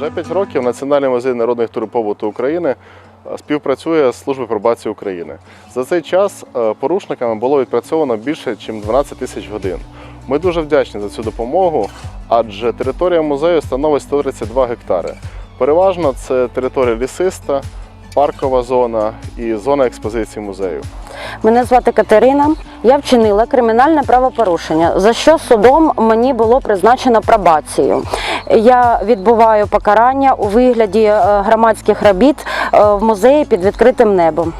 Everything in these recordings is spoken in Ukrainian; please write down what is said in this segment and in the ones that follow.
Вже 5 років Національний музей народних культур і побуту України е, співпрацює з службою пробації України. За цей час е, порушниками було відпрацьовано більше, ніж 12 тисяч годин. Ми дуже вдячні за цю допомогу, адже територія музею становить 132 гектари. Переважно це територія лісиста, паркова зона і зона експозиції музею. Мене звати Катерина. Я вчинила кримінальне правопорушення, за що судом мені було призначено пробацію. Я відбуваю покарання у вигляді е, громадських робіт е, в музеї під відкритим небом.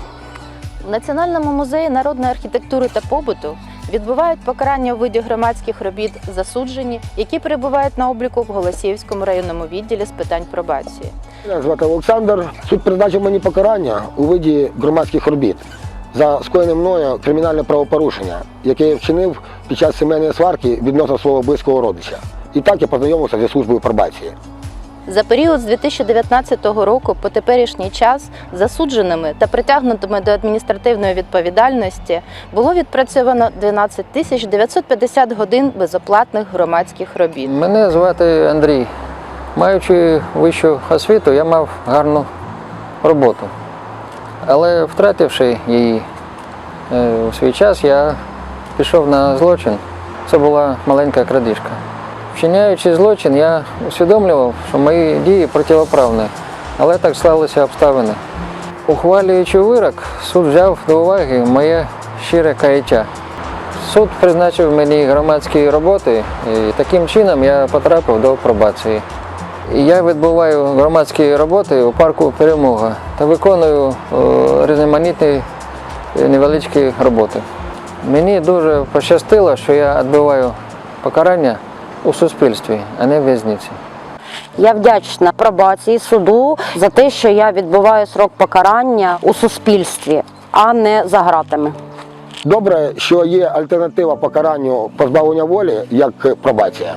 В Національному музеї народної архітектури та побуту відбувають покарання у виді громадських робіт засуджені, які перебувають на обліку в Голосіївському районному відділі з питань пробації. Мене звати Олександр. Суд призначив мені покарання у виді громадських робіт за скоєне мною кримінальне правопорушення, яке я вчинив під час сімейної сварки відносно свого близького родича. І так я познайомився зі службою пробації. За період з 2019 року по теперішній час засудженими та притягнутими до адміністративної відповідальності було відпрацьовано 12 тисяч 950 годин безоплатних громадських робіт. Мене звати Андрій. Маючи вищу освіту, я мав гарну роботу. Але втративши її е, у свій час, я пішов на злочин. Це була маленька крадіжка. Вчиняючи злочин, я усвідомлював, що мої дії противоправні, але так склалися обставини. Ухвалюючи вирок, суд взяв до уваги моє щире каяття. Суд призначив мені громадські роботи, і таким чином я потрапив до пробації. Я відбуваю громадські роботи у парку Перемога та виконую е, різноманітні е, невеличкі роботи. Мені дуже пощастило, що я відбуваю покарання у суспільстві, а не в в'язниці. Я вдячна пробації суду за те, що я відбуваю срок покарання у суспільстві, а не за ґратами. Добре, що є альтернатива покаранню позбавлення волі, як пробація.